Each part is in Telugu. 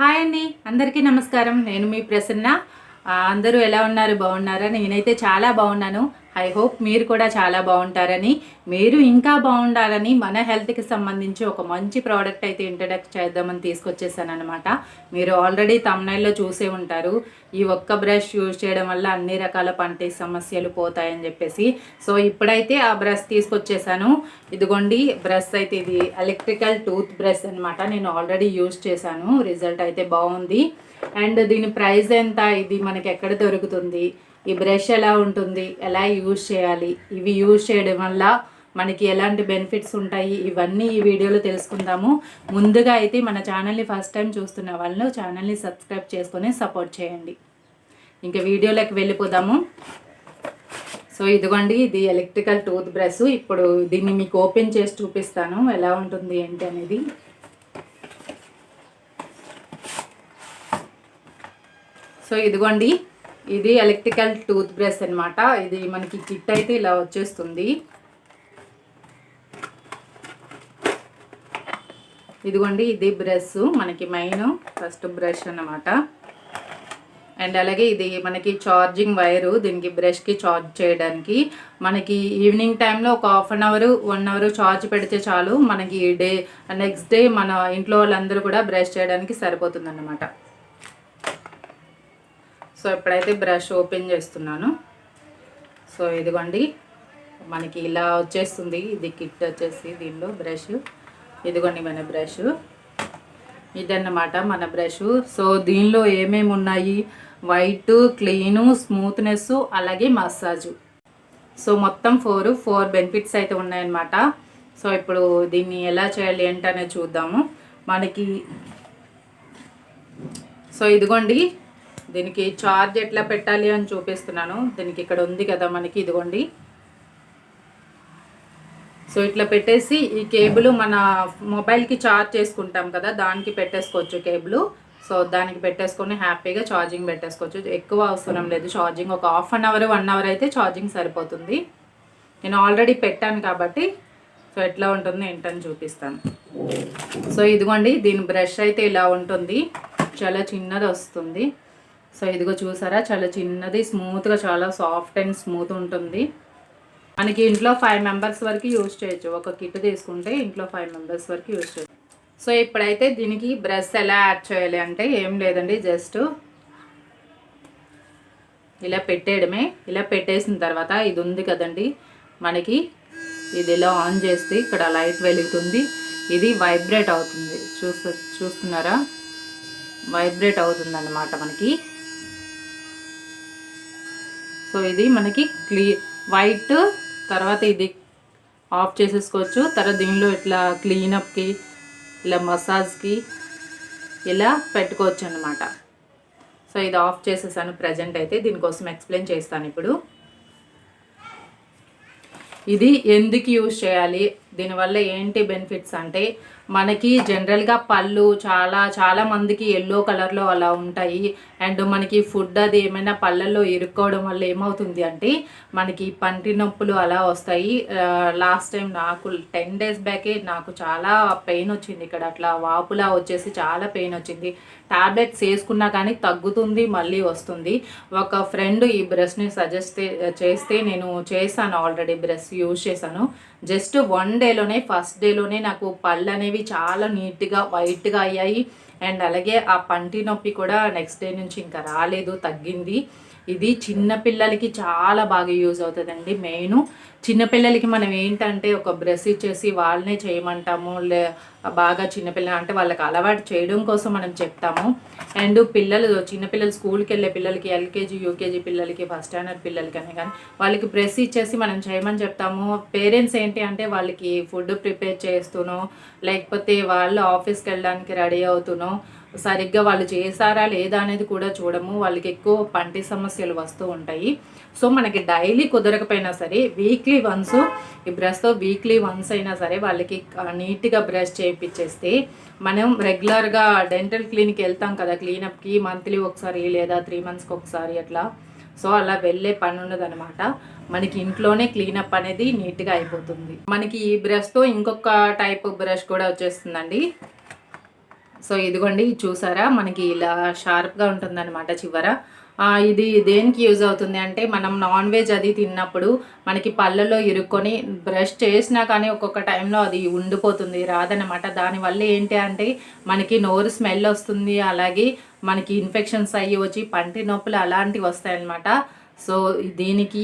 హాయ్ అండి అందరికీ నమస్కారం. నేను మీ ప్రసన్న. అందరూ ఎలా ఉన్నారు? బాగున్నారా? నేనైతే చాలా బాగున్నాను. ఐ హోప్ మీరు కూడా చాలా బాగుంటారని మీరు ఇంకా బాగుండాలని మన హెల్త్కి సంబంధించి ఒక మంచి ప్రోడక్ట్ అయితే ఇంట్రడక్ట్ చేద్దామని తీసుకొచ్చేసాను అనమాట మీరు ఆల్రెడీ తమ్నైల్లో చూసే ఉంటారు ఈ ఒక్క బ్రష్ యూజ్ చేయడం వల్ల అన్ని రకాల పంటి సమస్యలు పోతాయని చెప్పేసి. సో ఇప్పుడైతే ఆ బ్రష్ తీసుకొచ్చేసాను. ఇదిగోండి బ్రష్ అయితే ఇది ఎలక్ట్రికల్ టూత్ బ్రష్ అనమాట నేను ఆల్రెడీ యూజ్ చేశాను రిజల్ట్ అయితే బాగుంది. అండ్ దీని ప్రైస్ ఎంత? ఇది మనకి ఎక్కడ దొరుకుతుంది? ఈ బ్రష్ ఎలా ఉంటుంది ఎలా యూజ్ చేయాలి ఇవి యూజ్ చేయడం వల్ల మనకి ఎలాంటి బెనిఫిట్స్ ఉంటాయి ఇవన్నీ ఈ వీడియోలో తెలుసుకుందాము. ముందుగా అయితే మన ఛానల్ని ఫస్ట్ టైం చూస్తున్న వాళ్ళు ఛానల్ని సబ్స్క్రైబ్ చేసుకొని సపోర్ట్ చేయండి. ఇంకా వీడియోలోకి వెళ్ళిపోదాము. సో ఇదిగోండి ఇది ఎలక్ట్రికల్ టూత్ బ్రష్. ఇప్పుడు దీన్ని మీకు ఓపెన్ చేసి చూపిస్తాను ఎలా ఉంటుంది ఏంటి అనేది. సో ఇదిగోండి ఇది ఎలక్ట్రికల్ టూత్ బ్రష్ అనమాట ఇది మనకి కిట్ అయితే ఇలా వచ్చేస్తుంది. ఇదిగోండి ఇది బ్రష్. మనకి మెయిన్ ఫస్ట్ బ్రష్ అన్నమాట. అండ్ అలాగే ఇది మనకి ఛార్జింగ్ వైరు దీనికి బ్రష్కి ఛార్జ్ చేయడానికి. మనకి ఈవినింగ్ టైంలో ఒక half an hour one hour charge పెడితే చాలు మనకి డే నెక్స్ట్ డే మన ఇంట్లో వాళ్ళందరూ కూడా బ్రష్ చేయడానికి సరిపోతుంది అన్నమాట సో ఇప్పుడైతే బ్రష్ ఓపెన్ చేస్తున్నాను. సో ఇదిగోండి మనకి ఇలా వచ్చేస్తుంది. ఇది కిట్ వచ్చేసి దీనిలో బ్రష్. ఇదిగోండి మన బ్రష్. ఇదన్నమాట మన బ్రష్. సో దీనిలో ఏమేమి ఉన్నాయి? వైట్ క్లీను స్మూత్నెస్ అలాగే మసాజు. సో మొత్తం ఫోర్ ఫోర్ బెనిఫిట్స్ అయితే ఉన్నాయన్నమాట. సో ఇప్పుడు దీన్ని ఎలా చేయాలి ఏంటనే చూద్దాము. మనకి సో ఇదిగోండి దీనికి చార్జ్ ఎట్లా పెట్టాలి అని చూపిస్తున్నాను. దీనికి ఇక్కడ ఉంది కదా మనకి ఇదిగోండి. సో ఇట్లా పెట్టేసి ఈ కేబుల్ మన మొబైల్కి ఛార్జ్ చేసుకుంటాం కదా దానికి పెట్టేసుకోవచ్చు కేబుల్. సో దానికి పెట్టేసుకొని హ్యాపీగా ఛార్జింగ్ పెట్టేసుకోవచ్చు. ఎక్కువ అవసరం లేదు ఛార్జింగ్ ఒక half an hour one hour అయితే ఛార్జింగ్ సరిపోతుంది. నేను ఆల్రెడీ పెట్టాను కాబట్టి సో ఎట్లా ఉంటుంది ఏంటని చూపిస్తాను. సో ఇదిగోండి దీని బ్రష్ అయితే ఇలా ఉంటుంది. చాలా చిన్నది వస్తుంది. సో ఇదిగో చూసారా చాలా చిన్నది స్మూత్గా చాలా సాఫ్ట్ అండ్ స్మూత్ ఉంటుంది. మనకి ఇంట్లో ఫైవ్ మెంబర్స్ వరకు యూజ్ చేయొచ్చు. ఒక కిట్ తీసుకుంటే ఇంట్లో ఫైవ్ మెంబర్స్ వరకు యూజ్ చేయొచ్చు. సో ఇప్పుడైతే దీనికి బ్రష్ ఎలా యాడ్ చేయాలి అంటే ఏం లేదండి జస్ట్ ఇలా పెట్టేయడమే. ఇలా పెట్టేసిన తర్వాత ఇది ఉంది కదండి మనకి ఇది ఇలా ఆన్ చేస్తే ఇక్కడ లైట్ వెలుగుతుంది. ఇది వైబ్రేట్ అవుతుంది. చూస్తు చూస్తున్నారా? వైబ్రేట్ అవుతుందన్నమాట మనకి. సో ఇది మనకి క్లీ వైట్ తర్వాత ఇది ఆఫ్ చేసేసుకోవచ్చు. తర్వాత దీనిలో ఇట్లా క్లీనప్కి ఇలా మసాజ్కి ఇలా పెట్టుకోవచ్చు అనమాట సో ఇది ఆఫ్ చేసేసాను ప్రజెంట్ అయితే. దీనికోసం ఎక్స్ప్లెయిన్ చేస్తాను ఇప్పుడు. ఇది ఎందుకు యూజ్ చేయాలి? దీనివల్ల ఏంటి బెనిఫిట్స్ అంటే మనకి జనరల్గా పళ్ళు చాలా చాలా మందికి ఎల్లో కలర్లో అలా ఉంటాయి. అండ్ మనకి ఫుడ్ అది ఏమైనా పళ్ళల్లో ఇరుక్కోవడం వల్ల ఏమవుతుంది అంటే మనకి పంటి నొప్పులు అలా వస్తాయి. లాస్ట్ టైం నాకు టెన్ డేస్ బ్యాకే నాకు చాలా పెయిన్ వచ్చింది ఇక్కడ. అట్లా వాపులా వచ్చేసి చాలా పెయిన్ వచ్చింది. టాబ్లెట్స్ వేసుకున్నా కానీ తగ్గుతుంది మళ్ళీ వస్తుంది. ఒక ఫ్రెండ్ ఈ బ్రష్ని సజెస్ట్ చేస్తే నేను చేశాను ఆల్రెడీ బ్రష్ యూజ్ చేశాను. జస్ట్ వన్ డేలోనే ఫస్ట్ డేలోనే నాకు పళ్ళు అనేవి చాలా నీట్గా వైట్గా అయ్యాయి. అండ్ అలాగే ఆ పంటి నొప్పి కూడా నెక్స్ట్ డే నుంచి ఇంకా రాలేదు తగ్గింది. ఇది చిన్నపిల్లలకి చాలా బాగా యూజ్ అవుతుందండి. మెయిన్ చిన్నపిల్లలకి మనం ఏంటంటే ఒక బ్రష్ ఇచ్చేసి వాళ్ళనే చేయమంటాము. లే బాగా చిన్నపిల్లలు అంటే వాళ్ళకి అలవాటు చేయడం కోసం మనం చెప్తాము. అండ్ పిల్లలు చిన్నపిల్లలు స్కూల్కి వెళ్ళే పిల్లలకి ఎల్కేజీ యూకేజీ పిల్లలకి ఫస్ట్ స్టాండర్డ్ పిల్లలకి అనే కానీ వాళ్ళకి బ్రష్ ఇచ్చేసి మనం చేయమని చెప్తాము. పేరెంట్స్ ఏంటి అంటే వాళ్ళకి ఫుడ్ ప్రిపేర్ చేస్తూనో. లేకపోతే వాళ్ళు ఆఫీస్కి వెళ్ళడానికి రెడీ అవుతూనో. సరిగ్గా వాళ్ళు చేశారా లేదా అనేది కూడా చూడము. వాళ్ళకి ఎక్కువ పంటి సమస్యలు వస్తూ ఉంటాయి. సో మనకి డైలీ కుదరకపోయినా సరే వీక్లీ వన్స్ ఈ బ్రష్తో వీక్లీ వన్స్ అయినా సరే వాళ్ళకి నీట్గా బ్రష్ చేయించేస్తే మనం రెగ్యులర్గా డెంటల్ క్లినిక్ వెళ్తాం కదా క్లీనప్కి మంత్లీ ఒకసారి లేదా త్రీ మంత్స్కి ఒకసారి అట్లా. సో అలా వెళ్ళే పని ఉండదనమాట మనకి ఇంట్లోనే క్లీనప్ అనేది నీట్గా అయిపోతుంది. మనకి ఈ బ్రష్తో ఇంకొక టైప్ బ్రష్ కూడా వచ్చేస్తుందండి. సో ఇదిగోండి ఇది చూసారా? మనకి ఇలా షార్ప్గా ఉంటుందన్నమాట చివర. ఇది దేనికి యూజ్ అవుతుంది అంటే మనం నాన్ వెజ్ అది తిన్నప్పుడు మనకి పళ్ళలో ఇరుక్కొని బ్రష్ చేసినా కానీ ఒక్కొక్క టైంలో అది ఉండిపోతుంది రాదనమాట దానివల్ల ఏంటి అంటే మనకి నోరు స్మెల్ వస్తుంది అలాగే మనకి ఇన్ఫెక్షన్స్ అయ్యి వచ్చి పంటి నొప్పులు అలాంటివి వస్తాయన్నమాట. సో దీనికి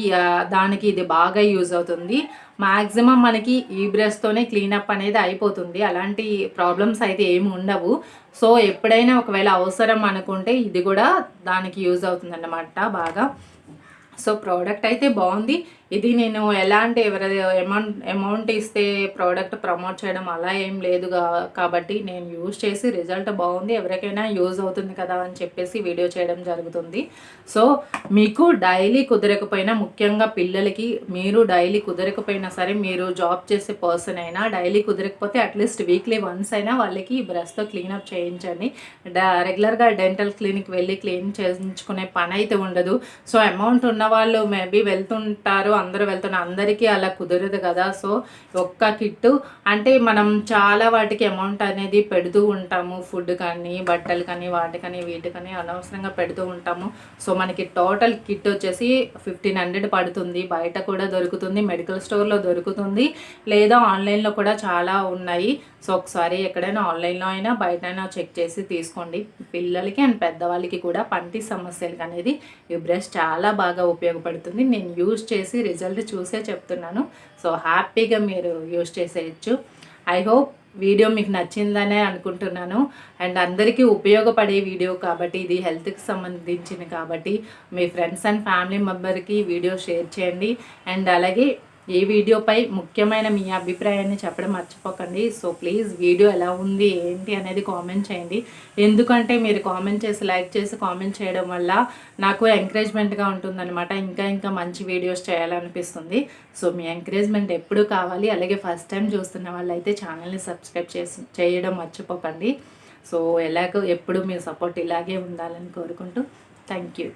దానికి ఇది బాగా యూజ్ అవుతుంది. మ్యాక్సిమం మనకి ఈ బ్రష్తోనే క్లీనప్ అనేది అయిపోతుంది. అలాంటి ప్రాబ్లమ్స్ అయితే ఏమి ఉండవు. సో ఎప్పుడైనా ఒకవేళ అవసరం అనుకుంటే ఇది కూడా దానికి యూజ్ అవుతుంది అన్నమాట బాగా. సో ప్రోడక్ట్ అయితే బాగుంది. ఇది నేను ఎలాంటి ఎవరి అమౌంట్ అమౌంట్ ఇస్తే ప్రోడక్ట్ ప్రమోట్ చేయడం అలా ఏం లేదు కాబట్టి నేను యూజ్ చేసి రిజల్ట్ బాగుంది ఎవరికైనా యూజ్ అవుతుంది కదా అని చెప్పేసి వీడియో చేయడం జరుగుతుంది. సో మీకు డైలీ కుదరకపోయినా ముఖ్యంగా పిల్లలకి మీరు డైలీ కుదరకపోయినా సరే మీరు జాబ్ చేసే పర్సన్ అయినా డైలీ కుదరకపోతే అట్లీస్ట్ వీక్లీ వన్స్ అయినా వాళ్ళకి బ్రష్తో క్లీనప్ చేయించండి. రెగ్యులర్గా డెంటల్ క్లినిక్ వెళ్ళి క్లీన్ చేయించుకునే పని అయితే ఉండదు. సో అమౌంట్ ఉన్న వాళ్ళు మేబీ వెళ్తుంటారు అందరూ వెళ్తున్నారు అందరికీ అలా కుదరదు కదా. సో ఒక్క కిట్టు. అంటే మనం చాలా వాటికి అమౌంట్ అనేది పెడుతూ ఉంటాము. ఫుడ్ కానీ బట్టలు కానీ వాటికని వీటికని అనవసరంగా పెడుతూ ఉంటాము. సో మనకి టోటల్ కిట్ వచ్చేసి ఫిఫ్టీన్ హండ్రెడ్ పడుతుంది. బయట కూడా దొరుకుతుంది. మెడికల్ స్టోర్లో దొరుకుతుంది. లేదా ఆన్లైన్లో కూడా చాలా ఉన్నాయి. సో ఒకసారి ఎక్కడైనా ఆన్లైన్లో అయినా బయట అయినా చెక్ చేసి తీసుకోండి. పిల్లలకి అండ్ పెద్దవాళ్ళకి కూడా పంటి సమస్యలకి అనేది ఈ బ్రష్ చాలా బాగా ఉపయోగపడుతుంది. నేను యూజ్ చేసి రిజల్ట్ చూసే చెప్తున్నాను. సో హ్యాపీగా మీరు యూజ్ చేసేయచ్చు. ఐ హోప్ వీడియో మీకు నచ్చిందనే అనుకుంటున్నాను. అండ్ అందరికీ ఉపయోగపడే వీడియో కాబట్టి ఇది హెల్త్కి సంబంధించింది కాబట్టి మీ ఫ్రెండ్స్ అండ్ ఫ్యామిలీ మెంబర్కి వీడియో షేర్ చేయండి. అండ్ అలాగే ఈ వీడియోపై ముఖ్యమైన మీ అభిప్రాయాన్ని చెప్పడం మర్చిపోకండి. సో ప్లీజ్ వీడియో ఎలా ఉంది ఏంటి అనేది కామెంట్ చేయండి. ఎందుకంటే మీరు కామెంట్ చేసి లైక్ చేసి కామెంట్ చేయడం వల్ల నాకు ఎంకరేజ్మెంట్గా ఉంటుందన్నమాట. ఇంకా ఇంకా మంచి వీడియోస్ చేయాలనిపిస్తుంది. సో మీ ఎంకరేజ్మెంట్ ఎప్పుడు కావాలి అలాగే ఫస్ట్ టైం చూస్తున్న వాళ్ళైతే ఛానల్ని సబ్స్క్రైబ్ చేసి చేయడం మర్చిపోకండి. సో ఎలాగో ఎప్పుడు మీ సపోర్ట్ ఇలాగే ఉండాలని కోరుకుంటూ థ్యాంక్ యూ